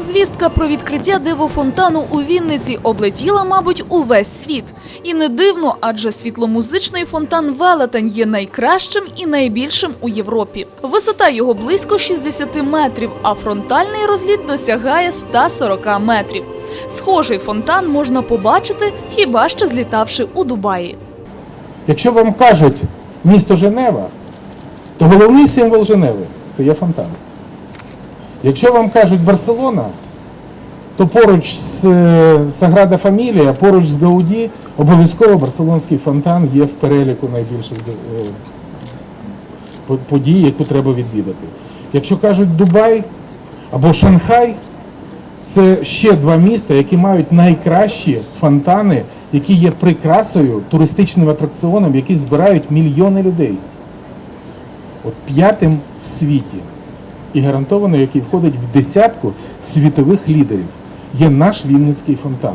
Звістка про відкриття дивофонтану у Вінниці облетіла, мабуть, увесь світ. І не дивно, адже світломузичний фонтан Велетень є найкращим і найбільшим у Європі. Висота його близько 60 метрів, а фронтальний розліт досягає 140 метрів. Схожий фонтан можна побачити, хіба що злітавши у Дубаї. Якщо вам кажуть місто Женева, то головний символ Женеви це є фонтан. Якщо вам кажуть Барселона, то поруч з е, Саграда Фамілія, поруч з Гауді, обов'язково барселонський фонтан є в переліку найбільших е, подій, яку треба відвідати. Якщо кажуть Дубай або Шанхай, це ще два міста, які мають найкращі фонтани, які є прикрасою, туристичним атракціоном, які збирають мільйони людей. От п'ятим в світі і гарантовано, який входить в десятку світових лідерів, є наш Вінницький фонтан.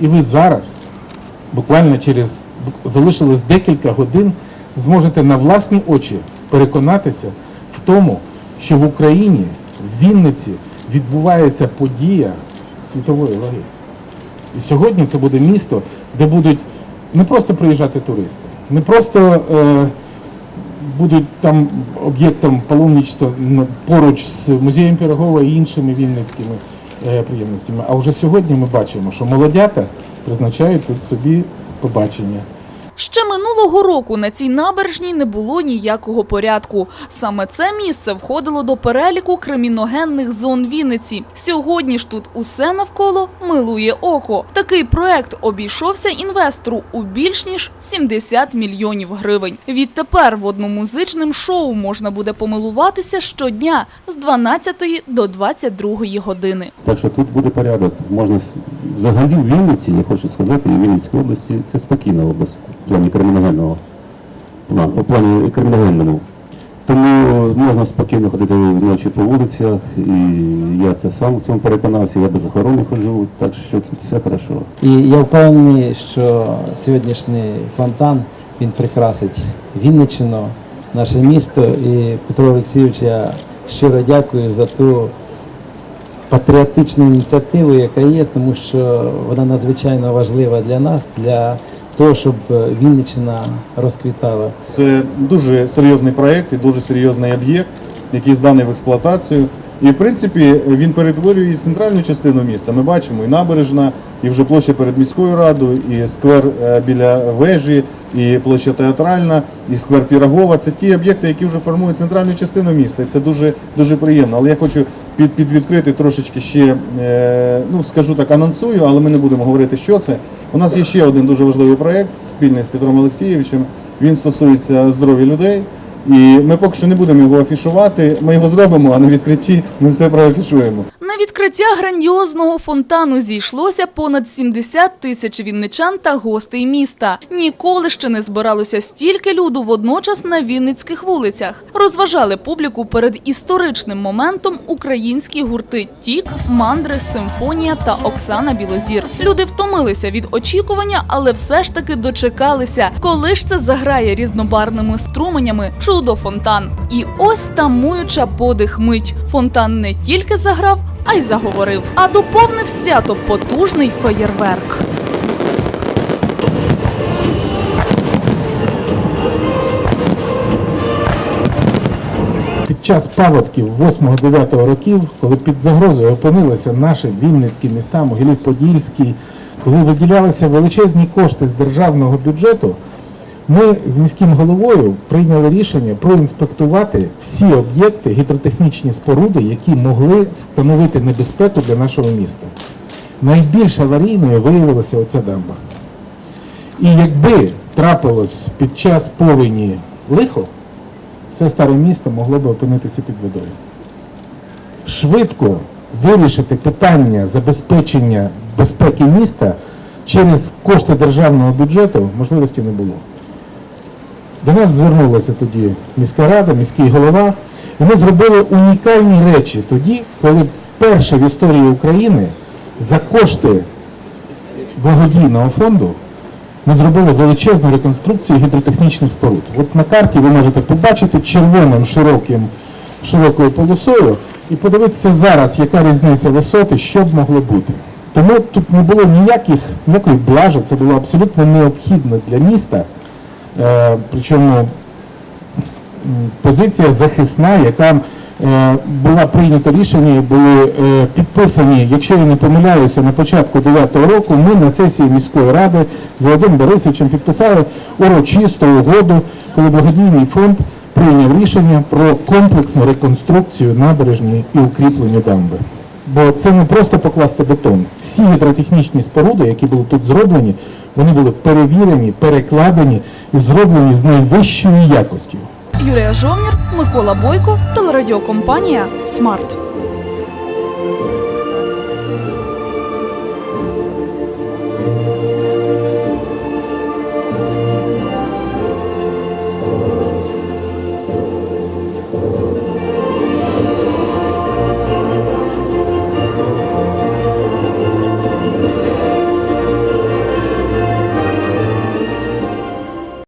І ви зараз, буквально через залишилось декілька годин, зможете на власні очі переконатися в тому, що в Україні, в Вінниці відбувається подія світової ваги. І сьогодні це буде місто, де будуть не просто приїжджати туристи, не просто е, будуть там об'єктом паломництва поруч з музеєм Пірогова і іншими вінницькими е, приємностями. А вже сьогодні ми бачимо, що молодята призначають тут собі побачення. Ще минулого року на цій набережній не було ніякого порядку. Саме це місце входило до переліку криміногенних зон Вінниці. Сьогодні ж тут усе навколо милує око. Такий проект обійшовся інвестору у більш ніж 70 мільйонів гривень. Відтепер водномузичним шоу можна буде помилуватися щодня з 12 до 22 години. Так що тут буде порядок. Можна взагалі в Вінниці, я хочу сказати, і в Вінницькій області це спокійна область плані криміногенного плану, у плані криміногенному. Тому можна спокійно ходити вночі по вулицях, і я це сам в цьому переконався, я без охорони ходжу, так що тут все хорошо. І я впевнений, що сьогоднішній фонтан він прикрасить Вінниччину, наше місто. І Петро Олексійович, я щиро дякую за ту патріотичну ініціативу, яка є, тому що вона надзвичайно важлива для нас, для того, щоб Вінниччина розквітала. Це дуже серйозний проект і дуже серйозний об'єкт, який зданий в експлуатацію. І в принципі він перетворює центральну частину міста. Ми бачимо і набережна, і вже площа перед міською радою, і сквер е, біля вежі, і площа театральна, і сквер Пірогова. Це ті об'єкти, які вже формують центральну частину міста. І це дуже дуже приємно. Але я хочу під, підвідкрити трошечки ще, е, ну скажу так, анонсую, але ми не будемо говорити, що це. У нас є ще один дуже важливий проєкт спільний з Петром Олексійовичем. Він стосується здоров'я людей. І ми поки що не будемо його афішувати. Ми його зробимо, а на відкритті ми все проафішуємо. На відкриття грандіозного фонтану зійшлося понад 70 тисяч вінничан та гостей міста. Ніколи ще не збиралося стільки люду водночас на вінницьких вулицях. Розважали публіку перед історичним моментом українські гурти Тік, Мандри, Симфонія та Оксана Білозір. Люди втомилися від очікування, але все ж таки дочекалися, коли ж це заграє різнобарвними струменями чудо фонтан. І ось тамуюча подих мить. Фонтан не тільки заграв, а й заговорив, а доповнив свято потужний феєрверк. Під час паводків 8-9 років, коли під загрозою опинилися наші вінницькі міста, Могилів-Подільський, коли виділялися величезні кошти з державного бюджету, ми з міським головою прийняли рішення проінспектувати всі об'єкти, гідротехнічні споруди, які могли становити небезпеку для нашого міста. Найбільш аварійною виявилася оця дамба. І якби трапилось під час повені лихо, все старе місто могло би опинитися під водою. Швидко вирішити питання забезпечення безпеки міста через кошти державного бюджету можливості не було. До нас звернулася тоді міська рада, міський голова, і ми зробили унікальні речі тоді, коли вперше в історії України за кошти благодійного фонду ми зробили величезну реконструкцію гідротехнічних споруд. От на карті ви можете побачити червоним широким широкою полосою і подивитися зараз, яка різниця висоти, що б могло бути. Тому тут не було ніяких, ніякої блажи, це було абсолютно необхідно для міста. Е, причому позиція захисна, яка е, була прийнято рішення, були е, підписані, якщо я не помиляюся, на початку 9-го року ми на сесії міської ради з Володимиром Борисовичем підписали урочисту угоду, коли благодійний фонд прийняв рішення про комплексну реконструкцію набережні і укріплення дамби. Бо це не просто покласти бетон. Всі гідротехнічні споруди, які були тут зроблені, вони були перевірені, перекладені і зроблені з найвищою якостю. Юлія Жовнір, Микола Бойко, телерадіокомпанія Смарт.